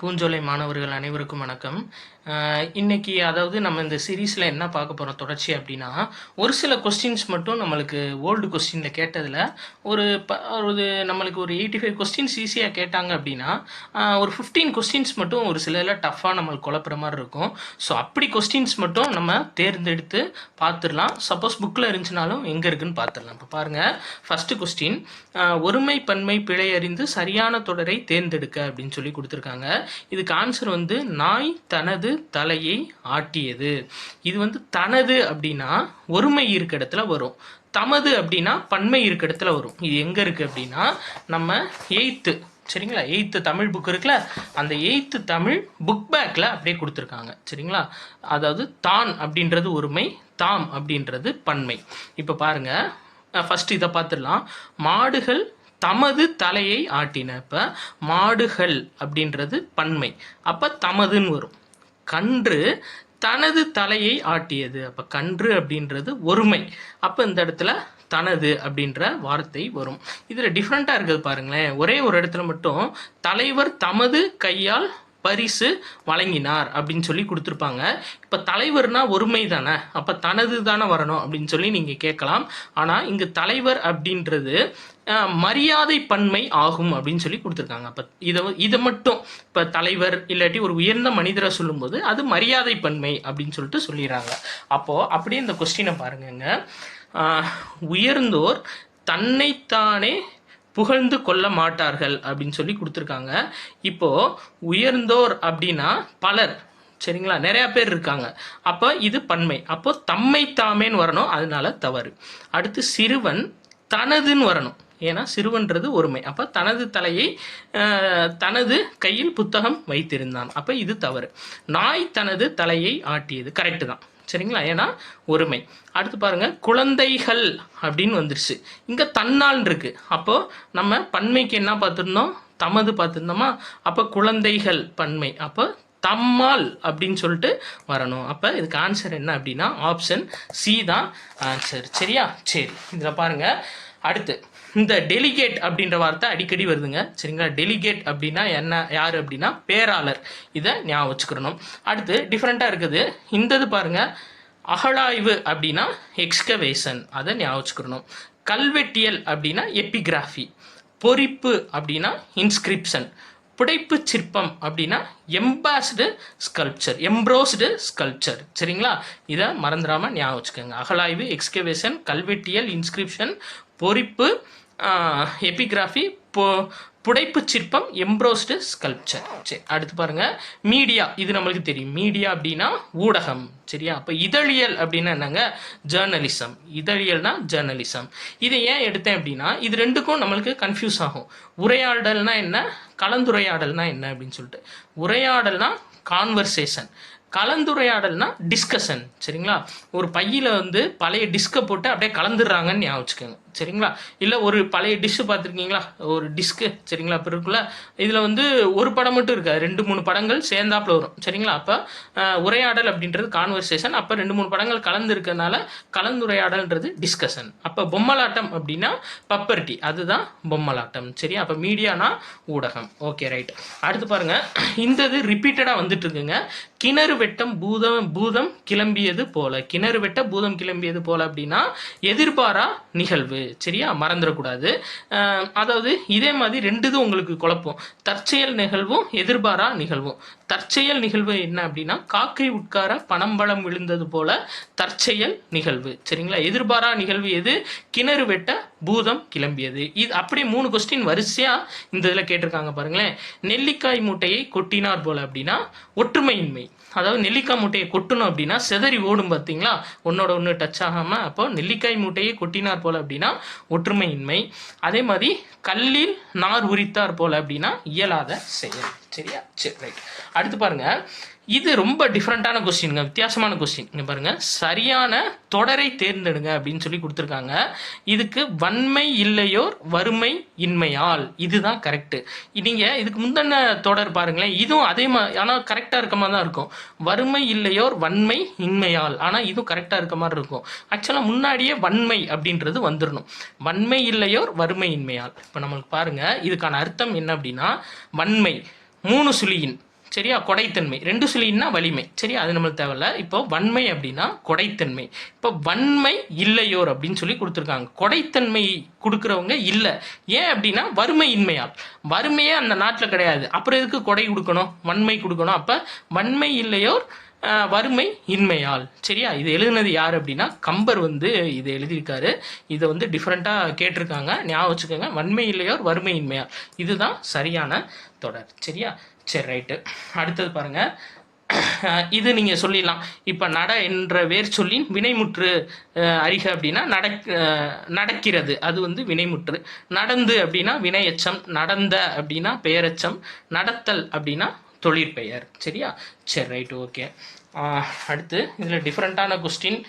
பூஞ்சோலை மாணவர்கள் அனைவருக்கும் வணக்கம். இன்றைக்கி இன்னைக்கு அதாவது நம்ம இந்த சீரீஸில் என்ன பார்க்க போகிறோம் தொடர்ச்சி அப்படின்னா ஒரு சில கொஸ்டின்ஸ் மட்டும் நம்மளுக்கு ஓல்டு கொஸ்டினில் கேட்டதில் ஒரு ப ஒரு நம்மளுக்கு ஒரு எயிட்டி ஃபைவ் கொஸ்டின்ஸ் ஈஸியாக கேட்டாங்க அப்படின்னா ஒரு ஃபிஃப்டீன் கொஸ்டின்ஸ் மட்டும் ஒரு சிலரில் டஃப்பாக நம்மளுக்கு குழப்புற மாதிரி இருக்கும். ஸோ அப்படி கொஸ்டின்ஸ் மட்டும் நம்ம தேர்ந்தெடுத்து பார்த்துடலாம். சப்போஸ் புக்கில் இருந்துச்சுனாலும் எங்கே இருக்குன்னு பார்த்துடலாம். இப்போ பாருங்கள் ஃபஸ்ட்டு கொஸ்டின் ஒருமை பன்மை பிழை அறிந்து சரியான தொடரை தேர்ந்தெடுக்க அப்படின்னு சொல்லி கொடுத்துருக்காங்க. இதுக்கு ஆன்சர் வந்து நாய் தனது தலையை ஆட்டியது. இது வந்து தனது அப்படின்னா ஒருமை இருக்க இடத்துல வரும். தமது அப்படின்னா பன்மை இருக்க இடத்துல வரும். இது எங்கே இருக்குது அப்படின்னா நம்ம எயித்து சரிங்களா? எயித்து தமிழ் புக் இருக்குல்ல? அந்த எயித்து தமிழ் புக் பேக்கில் அப்படியே கொடுத்துருக்காங்க. சரிங்களா? அதாவது தான் அப்படின்றது ஒருமை தாம் அப்படின்றது பன்மை. இப்போ பாருங்கள் ஃபஸ்ட்டு இதை பார்த்துடலாம். மாடுகள் தமது தலையை ஆட்டின. இப்போ மாடுகள் அப்படின்றது பன்மை. அப்போ தமதுன்னு வரும். கன்று தனது தலையை ஆட்டியது. அப்போ கன்று அப்படின்றது ஒருமை. அப்போ இந்த இடத்துல தனது அப்படின்ற வார்த்தை வரும். இதில் டிஃப்ரெண்ட்டாக இருக்குது பாருங்களேன். ஒரே ஒரு இடத்துல மட்டும் தலைவர் தமது கையால் பரிசு வழங்கினார் அப்படின்னு சொல்லி கொடுத்துருப்பாங்க. இப்போ தலைவர்னா ஒருமை தானே. அப்போ தனது தானே வரணும் அப்படின்னு சொல்லி நீங்கள் கேட்கலாம். ஆனால் இங்கே தலைவர் அப்படின்றது மரியாதை பன்மை ஆகும் அப்படின்னு சொல்லி கொடுத்துருக்காங்க. அப்போ இதை இதை மட்டும் இப்போ தலைவர் இல்லாட்டி ஒரு உயர்ந்த மனிதரை சொல்லும்போது அது மரியாதை பன்மை அப்படின்னு சொல்லிட்டு சொல்லிடுறாங்க அப்போது அப்படியே இந்த கொஸ்டினை பாருங்கங்க. உயர்ந்தோர் தன்னைத்தானே புகழ்ந்து கொள்ள மாட்டார்கள் அப்படின்னு சொல்லி கொடுத்துருக்காங்க. இப்போ உயர்ந்தோர் அப்படின்னா பலர். சரிங்களா? நிறைய பேர் இருக்காங்க. அப்போ இது பன்மை. அப்போ தம்மை தாமேன்னு வரணும் அதனால தவறு. அடுத்து சிறுவன் தனதுன்னு வரணும். ஏன்னா சிறுவன்றது ஒருமை. அப்போ தனது தலையை தனது கையில் புத்தகம் வைத்திருந்தான். அப்போ இது தவறு. நாய் தனது தலையை ஆட்டியது. கரெக்டு தான். சரிங்களா? ஏன்னா ஒருமை. அடுத்து பாருங்கள் குழந்தைகள் அப்படின்னு வந்துருச்சு. இங்கே தன்னால் இருக்குது அப்போது நம்ம பன்மைக்கு என்ன பார்த்துருந்தோம்? தமது பார்த்துருந்தோமா? அப்போ குழந்தைகள் பன்மை. அப்போ தம்மால் அப்படின்னு சொல்லிட்டு வரணும். அப்போ இதுக்கு ஆன்சர் என்ன அப்படின்னா ஆப்ஷன் சி தான் ஆன்சர் சரியா? சரி. இதில் பாருங்கள் அடுத்து இந்த டெலிகேட் அப்படின்ற வார்த்தை அடிக்கடி வருதுங்க. சரிங்களா? டெலிகேட் அப்படின்னா என்ன யார் அப்படின்னா பேராளர். இதை ஞாபகம் வச்சுக்கிறணும் அடுத்து டிஃப்ரெண்ட்டாக இருக்குது. இந்த இது பாருங்க. அகழாய்வு அப்படின்னா எக்ஸ்கவேஷன் அதை ஞாபகம் வச்சுக்கிறணும் கல்வெட்டியல் அப்படின்னா எபிகிராஃபி பொறிப்பு அப்படின்னா இன்ஸ்கிரிப்ஷன் புடைப்பு சிற்பம் அப்படின்னா எம்பாஸ்டு ஸ்கல்ப்சர் எம்ப்ரோஸ்டு ஸ்கல்ப்சர் சரிங்களா? இதை மறந்துடாமல் ஞாபகம் வச்சுக்கோங்க. அகழாய்வு எக்ஸ்கவேஷன் கல்வெட்டியல் இன்ஸ்கிரிப்ஷன் பொறிப்பு எபிகிராஃபி பொ புடைப்பு சிற்பம் எம்ப்ரோஸ்டு ஸ்கல்ப்சர் சரி அடுத்து பாருங்க. மீடியா இது நம்மளுக்கு தெரியும். மீடியா அப்படின்னா ஊடகம். சரியா? அப்போ இதழியல் அப்படின்னா என்னங்க? ஜேர்னலிசம் இதழியல்னா ஜேர்னலிசம் இதை ஏன் எடுத்தேன் அப்படின்னா இது ரெண்டுக்கும் நம்மளுக்கு கன்ஃபியூஸ் ஆகும். உரையாடல்னா என்ன? கலந்துரையாடல்னா என்ன அப்படின்னு சொல்லிட்டு. உரையாடல்னா கான்வர்சேஷன் கலந்துரையாடல்னா டிஸ்கஷன் சரிங்களா? ஒரு பையில் வந்து பழைய டிஸ்கை போட்டு அப்படியே கலந்துடுறாங்கன்னு ஞாபகம் வச்சுக்கோங்க. சரிங்களா? இல்லை ஒரு பழைய டிஷ்ஷு பார்த்துருக்கீங்களா? ஒரு டிஸ்க்கு சரிங்களா? இப்போ இருக்குல்ல இதில் வந்து ஒரு படம் மட்டும் இருக்காது ரெண்டு மூணு படங்கள் சேர்ந்தாப்புல வரும். சரிங்களா? அப்போ உரையாடல் அப்படின்றது கான்வர்சேஷன் அப்போ ரெண்டு மூணு படங்கள் கலந்து இருக்கறனால கலந்துரையாடல்ன்றது டிஸ்கஷன் அப்போ பொம்மலாட்டம் அப்படின்னா பப்பர்ட்டி. அதுதான் பொம்மலாட்டம். சரி அப்போ மீடியானா ஊடகம். ஓகே ரைட் அடுத்து பாருங்க. இந்த இது ரிப்பீட்டடாக வந்துட்டு இருக்குங்க கிணறு வெட்டம் பூதம் பூதம் கிளம்பியது போல. கிணறு வெட்ட பூதம் கிளம்பியது போல அப்படின்னா எதிர்பாரா நிகழ்வு. சரியா மறந்துடக்கூடாது. அதாவது இதே மாதிரி ரெண்டு இது உங்களுக்கு குழப்பம். தற்செயல் நிகழ்வும் எதிர்பாரா நிகழ்வும். தற்செயல் நிகழ்வு என்ன அப்படின்னா காக்கை உட்கார பணம் பலம் விழுந்தது போல தற்செயல் நிகழ்வு. சரிங்களா? எதிர்பாரா நிகழ்வு எது? கிணறு வெட்ட பூதம் கிளம்பியது. இது அப்படியே மூணு கொஸ்டின் வரிசையாக இந்த இதில் கேட்டிருக்காங்க பாருங்களேன். நெல்லிக்காய் மூட்டையை கொட்டினார் போல் அப்படின்னா ஒற்றுமையின்மை. அதாவது நெல்லிக்காய் மூட்டையை கொட்டணும் அப்படின்னா செதறி ஓடும் பார்த்தீங்களா? ஒன்னோட ஒன்று டச் ஆகாமல் அப்போ நெல்லிக்காய் மூட்டையை கொட்டினார் போல் அப்படின்னா ஒற்றுமையின்மை. அதே மாதிரி கல்லில் நார் உரித்தார் போல அப்படின்னா இயலாத செயல். சரியா? சரி ரைட் அடுத்து பாருங்க. இது ரொம்ப டிஃப்ரெண்ட்டான கொஸ்டின்ங்க வித்தியாசமான கொஸ்டின் இங்க பாருங்க. சரியான தொடரை தேர்ந்தெடுங்க அப்படின்னு சொல்லி கொடுத்துருக்காங்க. இதுக்கு வன்மை இல்லையோர் வறுமை இன்மையால். இதுதான் கரெக்டு நீங்கள் இதுக்கு முந்தின தொடர் பாருங்களேன். இதுவும் அதே மாதிரி ஆனால் கரெக்டாக இருக்க மாதிரி தான் இருக்கும். வறுமை இல்லையோர் வன்மை இன்மையால். ஆனால் இதுவும் கரெக்டாக இருக்க மாதிரி இருக்கும். ஆக்சுவலாக முன்னாடியே வன்மை அப்படின்றது வந்துடணும் வன்மை இல்லையோர் வறுமை இன்மையால். இப்போ நம்மளுக்கு பாருங்கள் இதுக்கான அர்த்தம் என்ன அப்படின்னா வன்மை. மூணு சுழியின் சரியா? கொடைத்தன்மை. ரெண்டு சுழியின்னா வலிமை. சரியா? அது நம்மளுக்கு தேவையில்ல. இப்போ வன்மை அப்படின்னா கொடைத்தன்மை. இப்போ வன்மை இல்லையோர் அப்படின்னு சொல்லி கொடுத்துருக்காங்க. கொடைத்தன்மை கொடுக்குறவங்க இல்லை. ஏன் அப்படின்னா வறுமையின்மையால். வறுமையே அந்த நாட்டில் கிடையாது. அப்புறம் எதுக்கு கொடை கொடுக்கணும் வன்மை கொடுக்கணும். அப்போ வன்மை இல்லையோர் வறுமை இன்மையால். சரியா? இது எழுதுனது யார் அப்படின்னா கம்பர் வந்து இதை எழுதியிருக்காரு. இதை வந்து டிஃப்ரெண்ட்டாக கேட்டிருக்காங்க. ஞாபகம் வச்சுக்கோங்க. வன்மை இல்லையோர் வறுமை இன்மையால். இதுதான் சரியான தொடர். சரியா? சரி ரைட்டு அடுத்தது பாருங்க. இது நீங்கள் சொல்லிடலாம். இப்போ நட என்ற வேர் சொல்லின் வினைமுற்று அறிக அப்படின்னா நடக் நடக்கிறது. அது வந்து வினைமுற்று. நடந்து அப்படின்னா வினையச்சம். நடந்த அப்படின்னா பெயரச்சம். நடத்தல் அப்படின்னா தொழிற்பெயர் சரியா? சரி ரைட் ஓகே அடுத்து இதில் டிஃப்ரெண்ட்டான கொஸ்டின்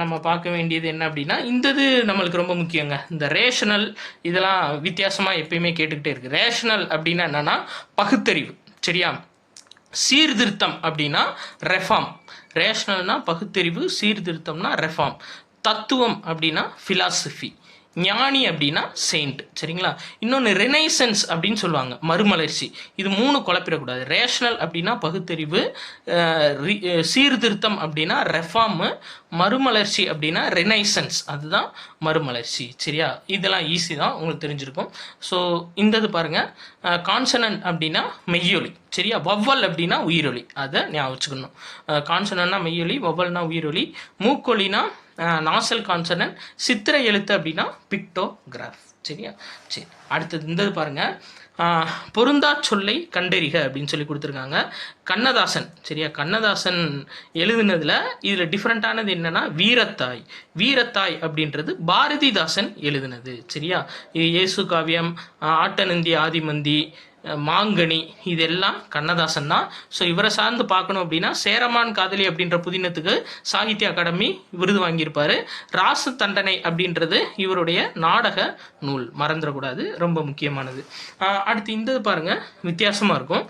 நம்ம பார்க்க வேண்டியது என்ன அப்படின்னா இந்த இது நம்மளுக்கு ரொம்ப முக்கியங்க. இந்த ரேஷனல் இதெல்லாம் வித்தியாசமாக எப்பயுமே கேட்டுக்கிட்டே இருக்குது ரேஷனல் அப்படின்னா என்னென்னா பகுத்தறிவு. சரியா? சீர்திருத்தம் அப்படின்னா ரெஃபார்ம் ரேஷனல்னா பகுத்தறிவு சீர்திருத்தம்னா ரெஃபார்ம் தத்துவம் அப்படின்னா ஃபிலாசபி ஞானி அப்படின்னா செயின்ட் சரிங்களா? இன்னொன்று ரெனைசன்ஸ் அப்படின்னு சொல்லுவாங்க மறுமலர்ச்சி. இது மூணு குழப்பிடக்கூடாது. ரேஷனல் அப்படின்னா பகுத்தறிவு ரி- சீர்திருத்தம் அப்படின்னா ரெஃபார்மு மறுமலர்ச்சி அப்படின்னா ரெனைசன்ஸ் அதுதான் மறுமலர்ச்சி. சரியா? இதெல்லாம் ஈஸி தான். உங்களுக்கு தெரிஞ்சிருக்கும். ஸோ இந்த இது கான்சனன் கான்சனன்ட் அப்படின்னா மெய்யொலி. சரியா? வவ்வல் அப்படின்னா உயிரொலி. அதை ஞாபகம் வச்சுக்கணும். கான்சனன்னா மெய்யொலி வவ்வல்னா உயிரொலி. மூக்கொலினா நாசல் கான்சனன் சித்திரை எழுத்து அப்படின்னா பிக்டோகிராஃப். சரியா? சரி அடுத்தது இந்த பாருங்க. பொருந்தா சொல்லை கண்டறிக அப்படின்னு சொல்லி கொடுத்துருக்காங்க. கண்ணதாசன் சரியா? கண்ணதாசன் எழுதுனதுல இதில் டிஃப்ரெண்ட்டானது என்னன்னா வீரத்தாய். வீரத்தாய் அப்படின்றது பாரதிதாசன் எழுதுனது. சரியா? இது இயேசு காவியம் ஆட்டநந்தி ஆதிமந்தி மாங்கனி இதெல்லாம் கண்ணதாசன் தான். ஸோ இவரை சார்ந்து பார்க்கணும் அப்படின்னா சேரமான் காதலி அப்படின்ற புதினத்துக்கு சாகித்ய அகாடமி விருது வாங்கியிருப்பாரு. ராசு தண்டனை அப்படின்றது இவருடைய நாடக நூல். மறந்துடக்கூடாது ரொம்ப முக்கியமானது. அடுத்து இந்த பாருங்கள் வித்தியாசமாக இருக்கும்.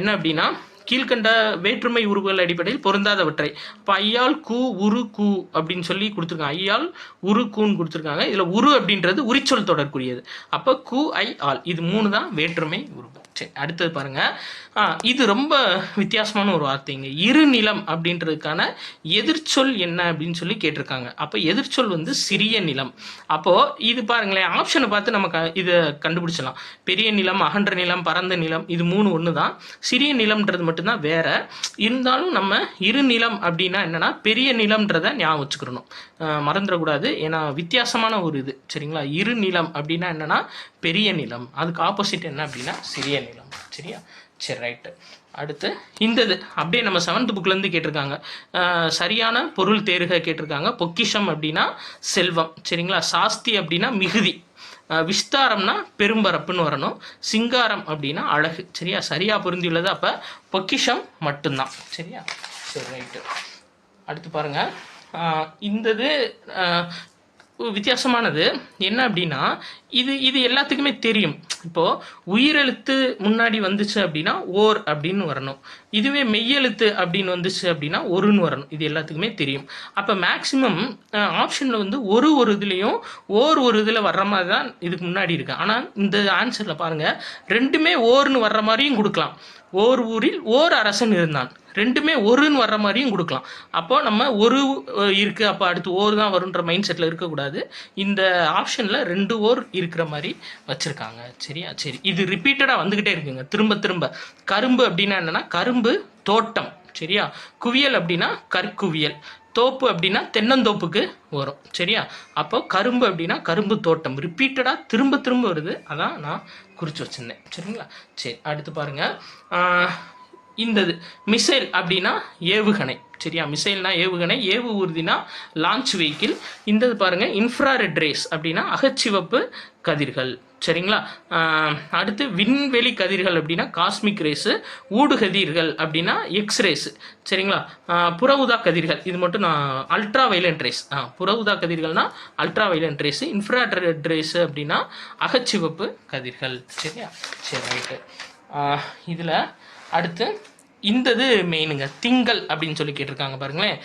என்ன அப்படின்னா கீழ்கண்ட வேற்றுமை உருவுகள் அடிப்படையில் பொருந்தாதவற்றை. இப்போ ஐயால் கூ உரு கூ அப்படின்னு சொல்லி கொடுத்துருக்காங்க. ஐயால் உரு கூன்னு கொடுத்துருக்காங்க. இதில் உரு அப்படின்றது உரிச்சொல் தொடர்புரியது அப்போ கூ ஐ ஆல். இது மூணு தான் வேற்றுமை உருவு சரி அடுத்தது பாருங்கள் இது ரொம்ப வித்தியாசமான ஒரு வார்த்தைங்க. இருநிலம் அப்படின்றதுக்கான எதிர்ச்சொல் என்ன அப்படின்னு சொல்லி கேட்டிருக்காங்க. அப்போ எதிர்ச்சொல் வந்து சிறிய நிலம். அப்போது இது பாருங்களேன் ஆப்ஷனை பார்த்து நம்ம க இதை கண்டுபிடிச்சலாம் பெரிய நிலம் அகன்ற நிலம் பரந்த நிலம் இது மூணு ஒன்று தான் சிறிய நிலம்ன்றது மட்டும்தான் வேற. இருந்தாலும் நம்ம இரு நிலம் அப்படின்னா என்னென்னா பெரிய நிலம்ன்றதை ஞாபகம் வச்சுக்கிறணும் மறந்துடக்கூடாது. ஏன்னா வித்தியாசமான ஒரு இது. சரிங்களா? இரு நிலம் அப்படின்னா என்னென்னா பெரிய நிலம். அதுக்கு ஆப்போசிட் என்ன அப்படின்னா சிறிய நிலம். சரியா? சரி ரைட்டு அடுத்து இந்த இது அப்படியே நம்ம செவன்த் புக்லேருந்து கேட்டிருக்காங்க. சரியான பொருள் தேர்க கேட்டிருக்காங்க. பொக்கிஷம் அப்படின்னா செல்வம். சரிங்களா? சாஸ்தி அப்படின்னா மிகுதி. விஸ்தாரம்னா பெரும்பரப்புன்னு வரணும். சிங்காரம் அப்படின்னா அழகு. சரியா? சரியாக பொருந்தியுள்ளது அப்போ பொக்கிஷம் மட்டும்தான். சரியா? சரி ரைட்டு அடுத்து பாருங்க. இந்தது இந்த இது வித்தியாசமானது. என்ன அப்படின்னா இது இது எல்லாத்துக்குமே தெரியும். இப்போ உயிரெழுத்து முன்னாடி வந்துச்சு அப்படின்னா ஓர் அப்படின்னு வரணும். இதுவே மெய்யெழுத்து அப்படின்னு வந்துச்சு அப்படின்னா ஒருன்னு வரணும். இது எல்லாத்துக்குமே தெரியும். அப்போ மேக்சிமம் ஆப்ஷனில் வந்து ஒரு ஒரு இதுலேயும் ஓர் ஒரு இதில் வர்ற மாதிரி தான் இதுக்கு முன்னாடி இருக்கு. ஆனால் இந்த ஆன்சரில் பாருங்கள் ரெண்டுமே ஓர்னு வர்ற மாதிரியும் கொடுக்கலாம். ஓர் ஊரில் ஓர் அரசன் இருந்தான். ரெண்டுமே ஒருன்னு வர்ற மாதிரியும் கொடுக்கலாம். அப்போ நம்ம ஒரு இருக்குது அப்போ அடுத்து ஓர் தான் வருன்ற மைண்ட் செட்டில் இருக்கக்கூடாது. இந்த ஆப்ஷனில் ரெண்டு ஓர் இருக்கிற மாதிரி வச்சுருக்காங்க. சரியா? சரி. இது ரிப்பீட்டடாக வந்துக்கிட்டே இருக்குங்க. திரும்ப திரும்ப. கரும்பு அப்படின்னா என்னன்னா கரும்பு தோட்டம். சரியா? குவியல் அப்படின்னா கற்குவியல். தோப்பு அப்படின்னா தென்னந்தோப்புக்கு வரும் சரியா? அப்போ கரும்பு அப்படின்னா கரும்பு தோட்டம். ரிப்பீட்டடாக திரும்ப திரும்ப வருது. அதான் நான் குறித்து வச்சுருந்தேன். சரிங்களா? சரி அடுத்து பாருங்கள் இந்த இது மிசைல் அப்படின்னா ஏவுகணை சரியா? மிசைல்னா ஏவுகணை ஏவு ஊர்தினா லான்ச் வெஹிக்கிள் இந்த இது பாருங்க இன்ஃப்ராரெட் ரேஸ் அப்படின்னா அகச்சிவப்பு கதிர்கள். சரிங்களா? அடுத்து விண்வெளி கதிர்கள் அப்படின்னா காஸ்மிக் ரேஸு ஊடுகதிர்கள் அப்படின்னா எக்ஸ்ரேஸு சரிங்களா? புறவுதா புற ஊதா கதிர்கள் இது மட்டும் நான் அல்ட்ரா வைலண்ட் ரேஸ் புறவுதா ஊதா கதிர்கள்னா ultra violent rays infrared rays அப்படின்னா அகச்சிவப்பு கதிர்கள் சரியா? சரி ரைட்டு இதில் அடுத்து இந்த இது மெயினுங்க திங்கள் அப்படின்னு சொல்லி கேட்டிருக்காங்க பாருங்களேன்.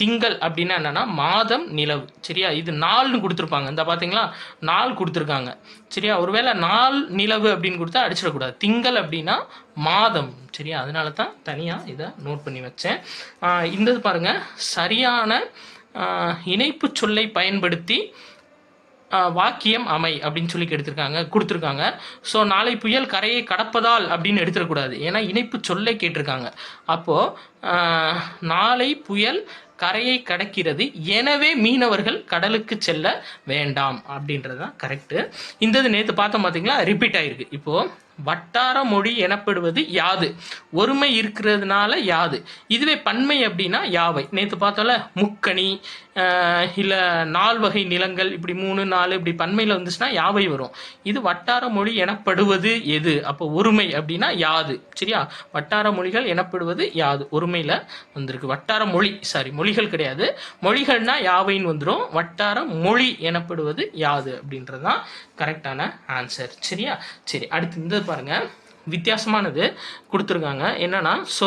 திங்கள் அப்படின்னா என்னன்னா மாதம் நிலவு. சரியா? இது நாள்னு கொடுத்துருப்பாங்க. இந்த பார்த்தீங்களா நாள் கொடுத்துருக்காங்க. சரியா? ஒருவேளை நாள் நிலவு அப்படின்னு கொடுத்தா அடிச்சிடக்கூடாது. திங்கள் அப்படின்னா மாதம். சரியா? அதனால தான் தனியாக இதை நோட் பண்ணி வச்சேன். இந்த இது பாருங்க. சரியான இணைப்பு சொல்லை பயன்படுத்தி வாக்கியம் அமை அப்படின்னு சொல்லி எடுத்திருக்காங்க கொடுத்துருக்காங்க. ஸோ நாளை புயல் கரையை கடப்பதால் அப்படின்னு எடுத்துடக்கூடாது. ஏன்னா இணைப்பு சொல்லை கேட்டிருக்காங்க. அப்போது நாளை புயல் கரையை கடக்கிறது. எனவே மீனவர்கள் கடலுக்கு செல்ல வேண்டாம். அப்படின்றது தான் கரெக்டு இந்த இது நேற்று பார்த்தோம் பார்த்தீங்களா ரிப்பீட் ஆகிருக்கு இப்போது வட்டார மொழி எனப்படுவது யாது. ஒருமை இருக்கிறதுனால யாது. இதுவே பன்மை அப்படின்னா யாவை? நேற்று பார்த்தோம்ல முக்கணி இல்லை நால் வகை நிலங்கள் இப்படி மூணு நாலு இப்படி பன்மையில் வந்துச்சுன்னா யாவை வரும்? இது வட்டார மொழி எனப்படுவது எது? அப்போ ஒருமை அப்படின்னா யாது. சரியா? வட்டார மொழிகள் எனப்படுவது யாது. ஒருமையில் வந்திருக்கு. வட்டார மொழி சாரி மொழிகள் கிடையாது. மொழிகள்னா யாவைன்னு வந்துடும் வட்டார மொழி எனப்படுவது யாது அப்படின்றது தான் கரெக்டான ஆன்சர் சரியா? சரி அடுத்து இந்த பாருங்க. வித்தியாசமானது கொடுத்துருக்காங்க. என்னென்னா சொ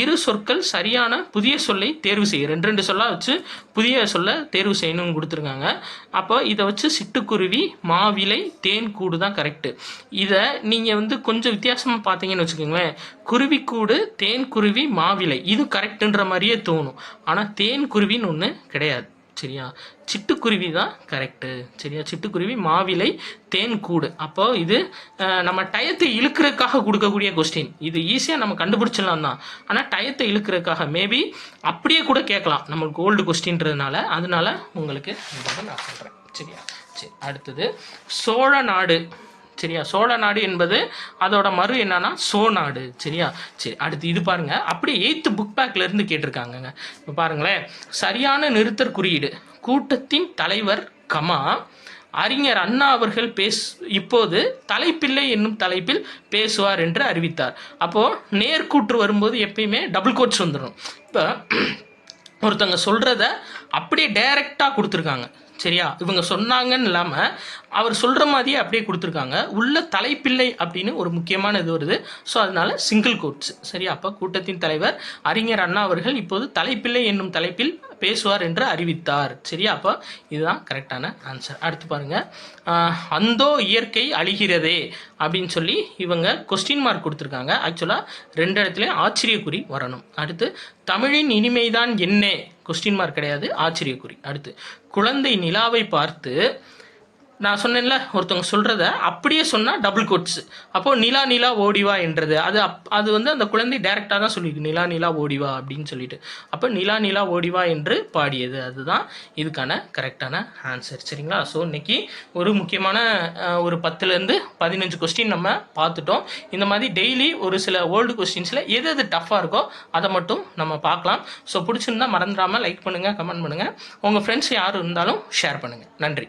இரு சொற்கள் சரியான புதிய சொல்லை தேர்வு செய்ய ரெண்டு ரெண்டு சொல்லா வச்சு புதிய சொல்ல தேர்வு செய்யணும்னு கொடுத்துருக்காங்க. அப்போ இதை வச்சு சிட்டுக்குருவி மாவிலை தேன் கூடு தான் கரெக்டு இதை நீங்கள் வந்து கொஞ்சம் வித்தியாசமாக பார்த்தீங்கன்னு வச்சுக்கோங்களேன். குருவிக்கூடு தேன் குருவி மாவிலை இது கரெக்டுன்ற மாதிரியே தோணும். ஆனால் தேன் குருவின்னு ஒன்று கிடையாது. சரியா? சிட்டுக்குருவி தான் கரெக்டு சரியா? சிட்டுக்குருவி மாவிலை தேன் கூடு. அப்போ இது நம்ம டயத்தை இழுக்கிறதுக்காக கொடுக்கக்கூடிய கொஸ்டின் இது ஈஸியாக நம்ம கண்டுபிடிச்சிடலாம் தான். ஆனால் டயத்தை இழுக்கிறதுக்காக மேபி அப்படியே கூட கேட்கலாம். நம்மளுக்கு ஓல்டு கொஸ்டின்றதுனால அதனால உங்களுக்கு நான் சொல்கிறேன் சரியா? சரி அடுத்தது. சோழ நாடு. சரியா? சோழ நாடு என்பது அதோட மறு என்னன்னா சோநாடு. சரியா? சரி அடுத்து இது பாருங்க. அப்படியே எயித்து புக் பேக்ல இருந்து கேட்டிருக்காங்கங்க. இப்போ பாருங்களேன். சரியான நிறுத்தற் குறியீடு. கூட்டத்தின் தலைவர் கமா. அறிஞர் அண்ணா அவர்கள் பேஸ் இப்போது தலைப்பில்லை என்னும் தலைப்பில் பேசுவார் என்று அறிவித்தார். அப்போது நேர்கூற்று வரும்போது எப்பயுமே டபுள் கோட்ஸ் வந்துடும் இப்போ ஒருத்தவங்க சொல்கிறத அப்படியே டைரெக்டாக கொடுத்துருக்காங்க. சரியா? இவங்க சொன்னாங்கன்னு இல்லாமல் அவர் சொல்கிற மாதிரியே அப்படியே கொடுத்துருக்காங்க. உள்ள தலைப்பிள்ளை அப்படின்னு ஒரு முக்கியமான இது வருது. ஸோ அதனால சிங்கிள் கோட்ஸ் சரியா? அப்போ கூட்டத்தின் தலைவர் அறிஞர் அண்ணா அவர்கள் இப்போது தலைப்பிள்ளை என்னும் தலைப்பில் பேசுவார் என்று அறிவித்தார். சரியா? அப்போ இதுதான் கரெக்டான ஆன்சர் அடுத்து பாருங்கள் அந்தோ இயற்கை அழிகிறதே அப்படின்னு சொல்லி இவங்க கொஸ்டின் மார்க் கொடுத்துருக்காங்க. ஆக்சுவலாக ரெண்டு இடத்துலையும் ஆச்சரியக்குறி வரணும். அடுத்து தமிழின் இனிமைதான் என்ன? கொஸ்டின் மார்க் கிடையாது ஆச்சரியக்குறி. அடுத்து குழந்தை நிலாவை பார்த்து நான் சொன்னேன்ல ஒருத்தவங்க சொல்கிறத அப்படியே சொன்னால் டபுள் கோட்ஸ் அப்போது நிலா நிலா ஓடிவா என்றது. அது அப் அது வந்து அந்த குழந்தை டைரெக்டாக தான் சொல்லியிருக்கு. நிலா நிலா ஓடிவா அப்படின்னு சொல்லிட்டு. அப்போ நிலா நிலா ஓடிவா என்று பாடியது. அதுதான் இதுக்கான கரெக்டான ஆன்சர் சரிங்களா? ஸோ இன்னைக்கு ஒரு முக்கியமான ஒரு பத்துலேருந்து பதினஞ்சு கொஸ்டின் நம்ம பார்த்துட்டோம். இந்த மாதிரி டெய்லி ஒரு சில ஓல்டு கொஸ்டின்ஸில் எது எது டஃப்பாக இருக்கோ அதை மட்டும் நம்ம பார்க்கலாம். ஸோ பிடிச்சிருந்தா மறந்துடாமல் லைக் பண்ணுங்கள் கமெண்ட் பண்ணுங்கள் உங்கள் ஃப்ரெண்ட்ஸ் யார் இருந்தாலும் ஷேர் பண்ணுங்கள் நன்றி.